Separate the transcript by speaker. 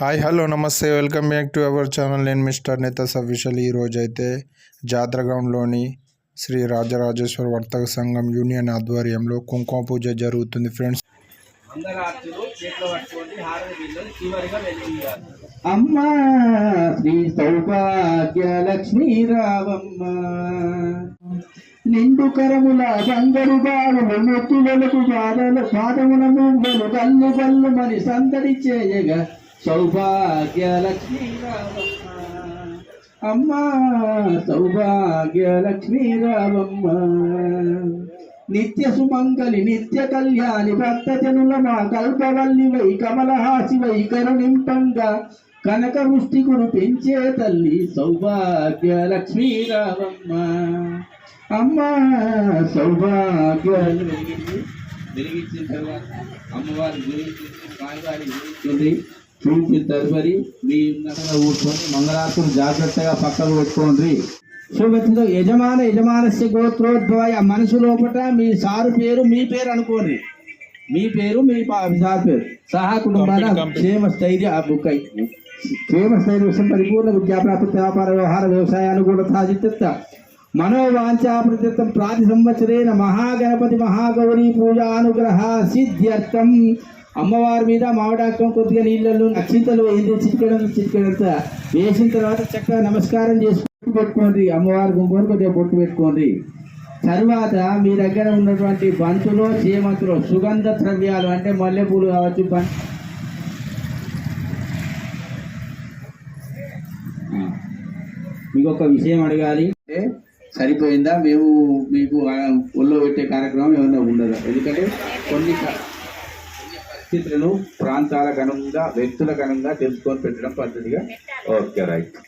Speaker 1: Hi hello నమస్తే. Welcome back to our channel. నేను mister నేతస్ అఫీషియల్ ఈరోజు అయితే జాతర గ్రౌండ్లోని శ్రీ రాజరాజేశ్వర వర్తక సంఘం యూనియన్ ఆధ్వర్యంలో కుంకుమ పూజ జరుగుతుంది. ఫ్రెండ్స్
Speaker 2: బిల్లు
Speaker 3: అమ్మా శ్రీ సౌభాగ్య లక్ష్మీ రావమ్మ. నిండు కరముల బంగారు బాలు మొత్తులకు పాదల పాదముల ముంగలు కల్లు కల్లు మరి సందడి చేయగా సౌభాగ్య లక్ష్మీ అమ్మా సౌభాగ్య లక్ష్మీ రావమ్మ నిత్య సుమంగళి నిత్య కళ్యాణి భక్త జనుల మా కల్పవల్లి వై కమలహాసి వై కరుణింపంగా కనక వృష్టి కురిపించే తల్లి సౌభాగ్య లక్ష్మీ రావమ్మ అమ్మా సౌభాగ్య వెలిగించిన తర్వాత అమ్మవారి గురించి స్వామివారి గురించి చూపించిన తదుపరి మీ కూర్చొని మంగళార్తులు జాగ్రత్తగా పక్కకు పెట్టుకోండి. శుభతితో యజమాన యజమానస్య గోత్రోద్భవాయ మనసు లోపట మీ సారు పేరు మీ పేరు అనుకోండి. మీ పేరు మీ సారు పేరు. సహా కుటుంబాల క్షేమ స్థైర్య బుక్కై. క్షేమ స్థైర్య విషయం పరిపూర్ణ విద్యాప్రాప్తి వ్యాపార వ్యవహార వ్యవసాయ అనుకూలత చిత్త మనోవాంఛాప్రతిత్వం ప్రాతి సంవత్సరేణ మహాగణపతి మహాగౌరీ పూజానుగ్రహ సిద్ధ్యర్థం అమ్మవారి మీద మావిడాకం కొద్దిగా నీళ్ళల్లో నక్షింతలు ఏంది చిట్కడం చిట్కడంత వేసిన తర్వాత చక్కగా నమస్కారం చేసి బొట్టు పెట్టుకోండి. అమ్మవారి గుంపుని కొద్దిగా బొట్టు పెట్టుకోండి. తర్వాత మీ దగ్గర ఉన్నటువంటి బంతులు చేమంతులు సుగంధ ద్రవ్యాలు అంటే మల్లెపూలు కావచ్చు బం- మీకు ఒక విషయం అడగాలి. అంటే సరిపోయిందా? మేము మీకు ఒళ్ళో పెట్టే కార్యక్రమం ఏమైనా ఉండదు? ఎందుకంటే కొన్ని పరిస్థితులను ప్రాంతాల ఘనంగా వ్యక్తుల ఘనంగా తెలుసుకొని పెట్టడం పద్ధతిగా ఓకే రైట్.